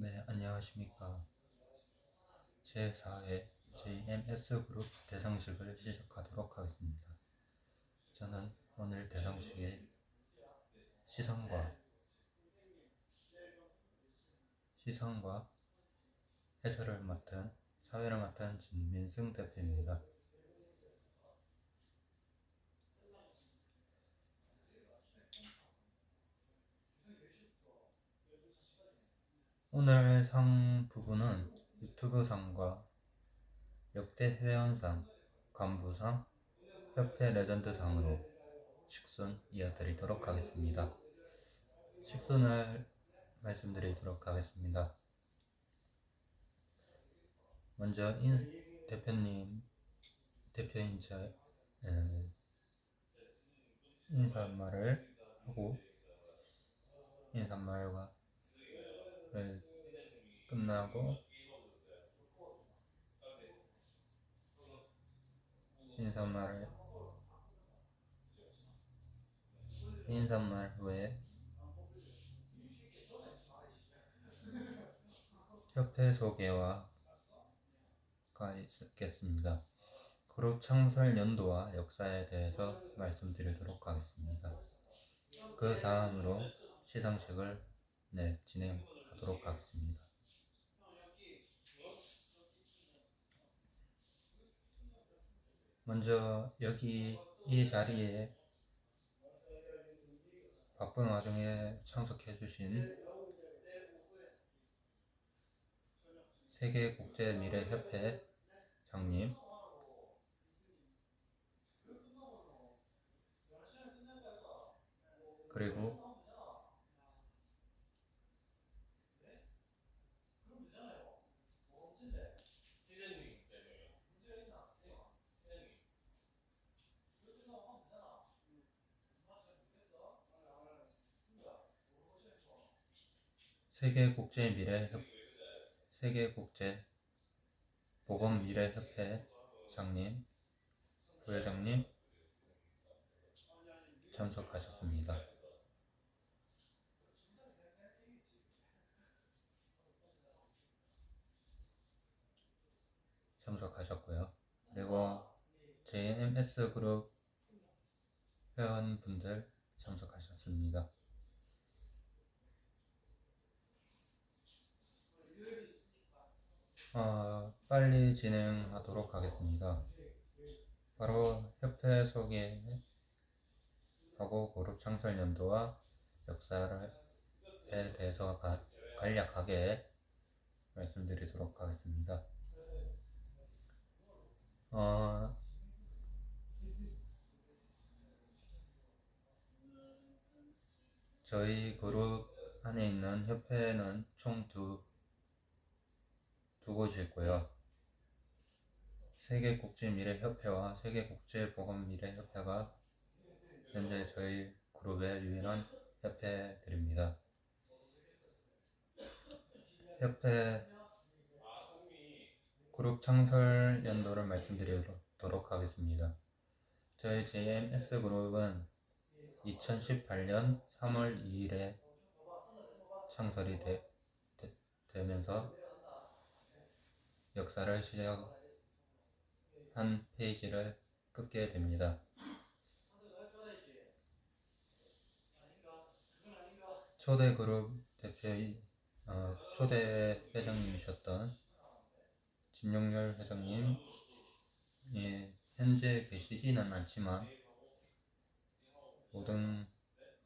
네, 안녕하십니까. 제4회 JMS 그룹 대상식을 시작하도록 하겠습니다. 저는 오늘 대상식의 시상과 시상과 해설을 맡은 사회를 맡은 진민승 대표입니다. 오늘 상 부분은 유튜브 상과 역대 회원상, 간부상, 협회 레전드 상으로 식순 이어드리도록 하겠습니다. 식순을 말씀드리도록 하겠습니다. 먼저 인, 대표님, 대표인자 에, 인사말을 하고 인사말과 를 끝나고 인사말을 인사말 후에 협회 소개와 가 있겠습니다. 그룹 창설 연도와 역사에 대해서 말씀드리도록 하겠습니다. 그 다음으로 시상식을 네, 진행 하도록 하겠습니다. 먼저 여기 이 자리에 바쁜 와중에 참석해 주신 세계국제미래협회 장님 그리고 세계 국제 미래 협 세계 국제 보건 미래 협회 장님, 부회장님 참석하셨습니다. 참석하셨고요. 그리고 JMS 그룹 회원분들 참석하셨습니다. 어, 빨리 진행하도록 하겠습니다. 바로 협회 소개하고 그룹 창설 연도와 역사에 대해서 가, 간략하게 말씀드리도록 하겠습니다. 어, 저희 그룹 안에 있는 협회는 총 두, 두 곳이 있고요. 세계국제미래협회와 세계국제보건미래협회가 현재 저희 그룹의 유일한 협회들입니다. 협회 그룹 창설 연도를 말씀드리도록 하겠습니다. 저희 JMS 그룹은 2018년 3월 2일에 창설이 되, 되, 면서 역사를 시작한 페이지를 끊게 됩니다. 초대 그룹 대표 어, 초대 회장님이셨던 진용열 회장님 예, 현재 계시지는 않지만 모든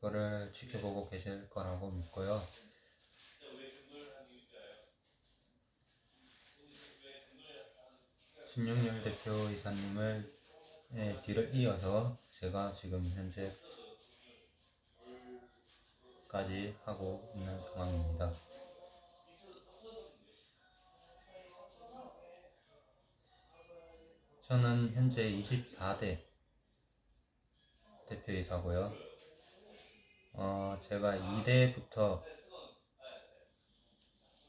거를 지켜보고 계실 거라고 믿고요. 진용열 대표 이사님을 예, 뒤를 이어서 제가 지금 현재까지 하고 있는 상황입니다. 저는 현재 24대 대표이사고요. 어, 제가 2대부터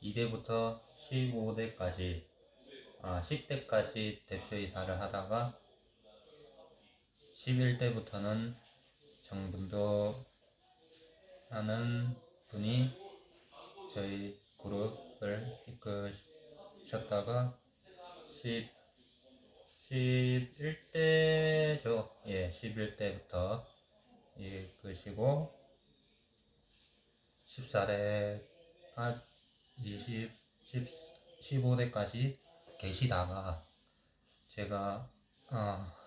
2대부터 15대까지 아, 10대까지 대표이사를 하다가 11대부터는 정분도 하는 분이 저희 그룹 협회를 이끄셨다가 10 11대죠. 예, 11대부터 이끄시고 14대까지 20 10 15대까지 계시다가 제가 어,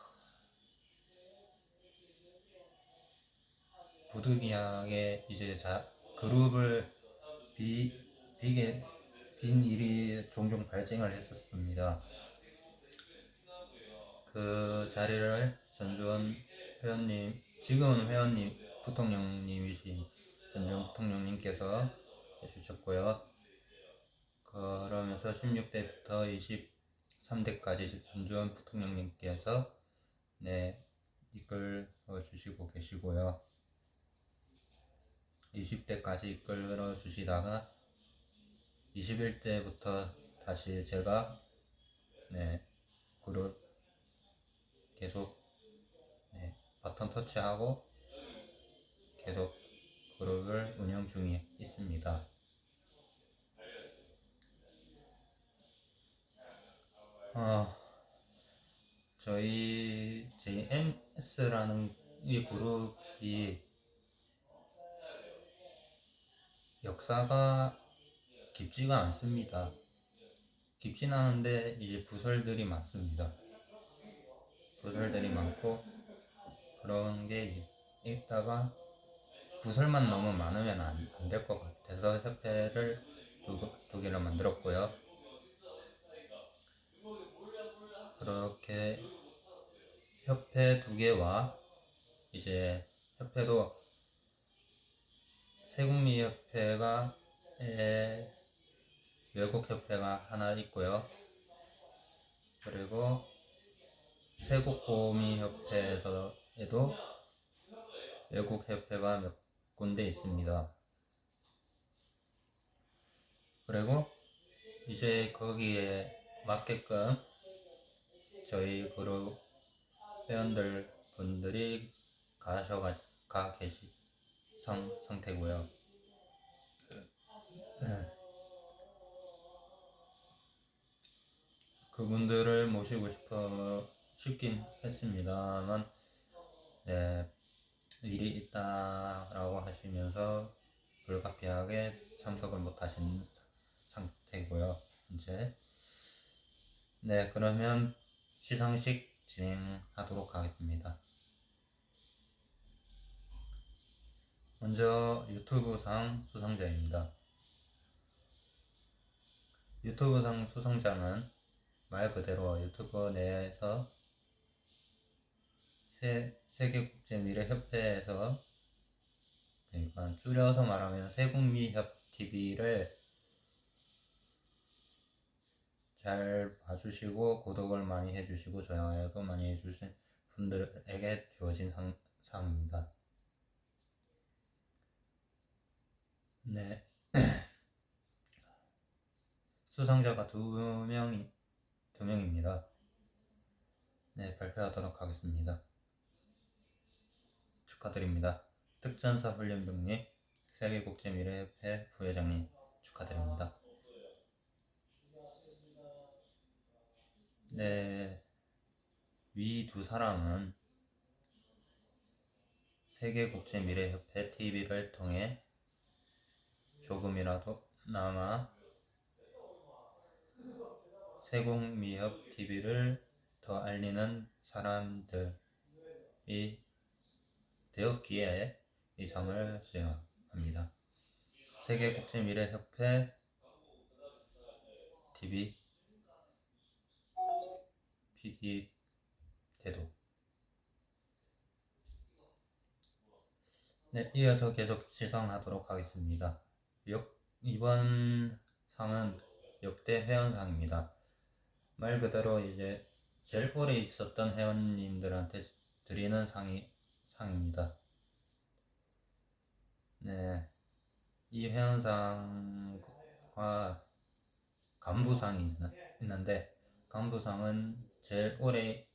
부득이하게 이제 자, 그룹을 비, 비게 빈 일이 종종 발생을 했었습니다. 그 자리를 전주원 회원님, 지금은 회원님, 부통령님이신 전주원 부통령님께서 해주셨고요. 그러면서 16대부터 23대까지 전주원 부통령님께서 네, 이끌어 주시고 계시고요. 20대까지 이끌어 주시다가 21대부터 다시 제가 네, 그룹 계속 네, 바톤 터치하고 계속 그룹을 운영 중에 있습니다. 어, 저희 JNS라는 이 그룹이 역사가 깊지가 않습니다. 깊진 않은데 이제 부설들이 많습니다. 부설들이 많고 그런 게 있다가 부설만 너무 많으면 안 될 것 같아서 협회를 두, 두 개를 만들었고요. 그렇게 협회 두 개와 이제 협회도 세국미협회가 에, 외국협회가 하나 있고요. 그리고 세국보미협회에서에도 외국협회가 몇 군데 있습니다. 그리고 이제 거기에 맞게끔 저희 그룹 회원들 분들이 가셔가 가 계시 상, 상태고요. 네. 그분들을 모시고 싶어 싶긴 했습니다만 네, 일이 있다라고 하시면서 불가피하게 참석을 못하신 상태고요. 이제 네 그러면 시상식 진행하도록 하겠습니다. 먼저 유튜브상 수상자입니다. 유튜브상 수상자는 말 그대로 유튜브 내에서 세, 세계국제미래협회에서 그러니까 줄여서 말하면 세국미협 TV를 잘 봐주시고 구독을 많이 해주시고 좋아요도 많이 해주신 분들에게 주어진 상, 상입니다. 네. 수상자가 두 명이 두 명입니다. 네, 발표하도록 하겠습니다. 축하드립니다. 특전사 훈련병님, 세계국제미래협회 부회장님 축하드립니다. 네, 위 두 사람은 세계국제미래협회 TV를 통해 조금이라도 나마 세공미협 TV를 더 알리는 사람들이 되었기에 이 상을 수여합니다. 세계국제미래협회 TV PD 태도 네, 이어서 계속 시상하도록 하겠습니다. 역, 이번 상은 역대 회원상입니다. 말 그대로 이제 제일 오래 있었던 회원님들한테 드리는 상이, 상입니다. 네. 이 회원상과 간부상이 있는데, 간부상은 제일 오래,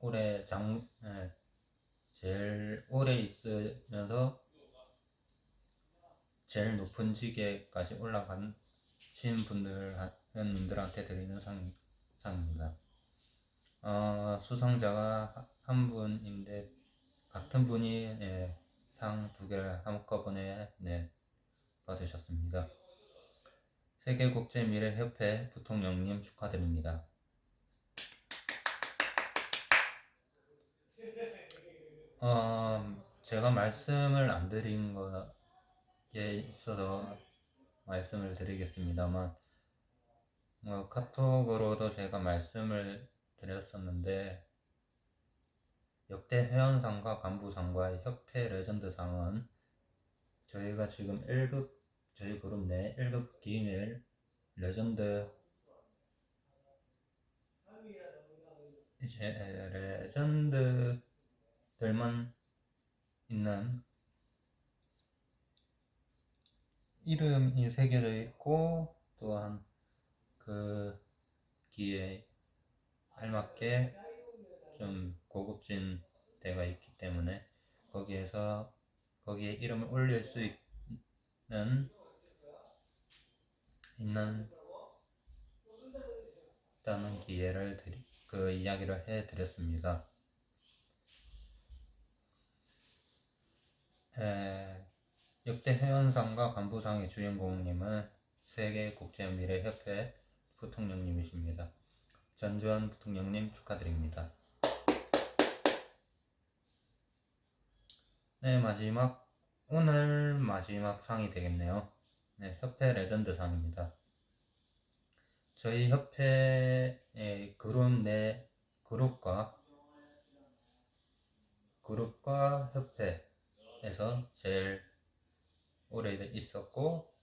오래 장, 네, 제일 오래 있으면서 제일 높은 직에까지 올라간 분들 회원님들한테 드리는 상, 상입니다. 어, 수상자가 한 분인데 같은 분이 네, 상두 개를 한꺼번에 네, 받으셨습니다. 세계국제미래협회 부통령님 축하드립니다. 어, 제가 말씀을 안 드린 거에 있어서 말씀을 드리겠습니다만, 어, 카톡으로도 제가 말씀을 드렸었는데, 역대 회원상과 간부상과 협회 레전드상은 저희가 지금 1급, 저희 그룹 내 1급 기밀 레전드 이제 레전드들만 있는 이름이 새겨져 있고 또한 그 기에 알맞게 좀 고급진 데가 있기 때문에 거기에서 거기에 이름을 올릴 수 있는 있는 다는 기회를 드리, 그 이야기를 해 드렸습니다. 에, 역대 회원상과 간부상의 주인공님은 세계국제미래협회 부통령님이십니다. 전주환 부통령님 축하드립니다. 네, 마지막, 오늘 마지막 상이 되겠네요. 네, 협회 레전드 상입니다. 저희 협회의 그룹 내 그룹과 그룹과 협회에서 제일 오래 있었고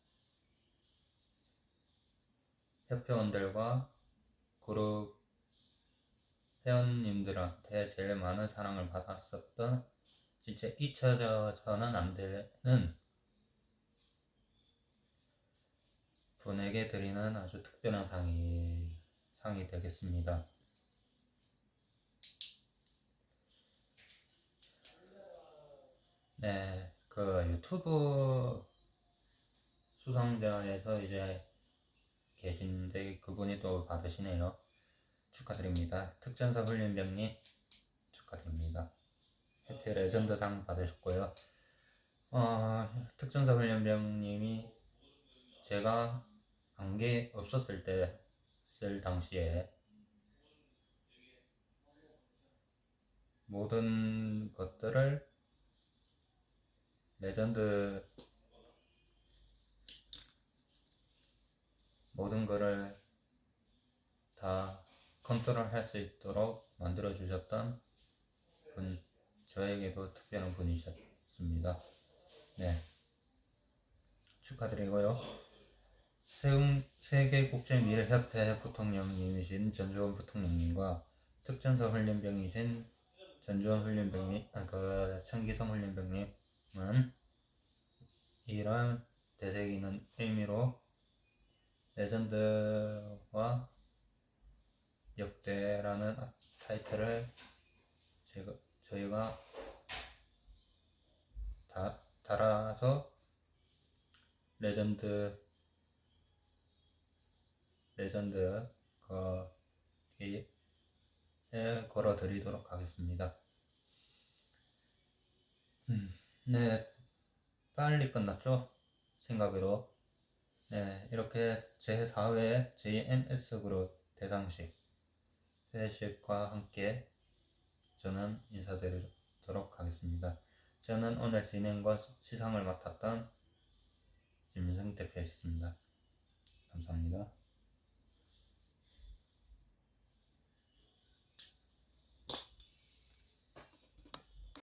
협회원들과 그룹 회원님들한테 제일 많은 사랑을 받았었던 진짜 잊혀져서는 안 되는 분에게 드리는 아주 특별한 상이 상이 되겠습니다. 네, 그 유튜브 수상자에서 이제 계신데 그분이 또 받으시네요. 축하드립니다. 특전사 훈련병님 축하드립니다. 해피 레전드상 받으셨고요. 어, 특전사 훈련병님이 제가 안개 없었을 때 쓸 당시에 모든 것들을 레전드 모든 거를 다 컨트롤 할 수 있도록 만들어 주셨던 분 저에게도 특별한 분이셨습니다. 네. 축하드리고요. 세계국제미래협회 부통령님이신 전주원 부통령님과 특전사 훈련병이신 전주원 훈련병님, 아, 그 청기성 훈련병님은 이런 대세기는 의미로 레전드와 역대라는 타이틀을 제가 저희가 다 달아서 레전드 레전드 거기에 걸어 드리도록 하겠습니다. 음, 네, 빨리 끝났죠? 생각으로. 네, 이렇게 제4회 JMS 그룹 대상식 회식과 함께 저는 인사드리도록 하겠습니다. 저는 오늘 진행과 시상을 맡았던 김윤성 대표였습니다. 감사합니다.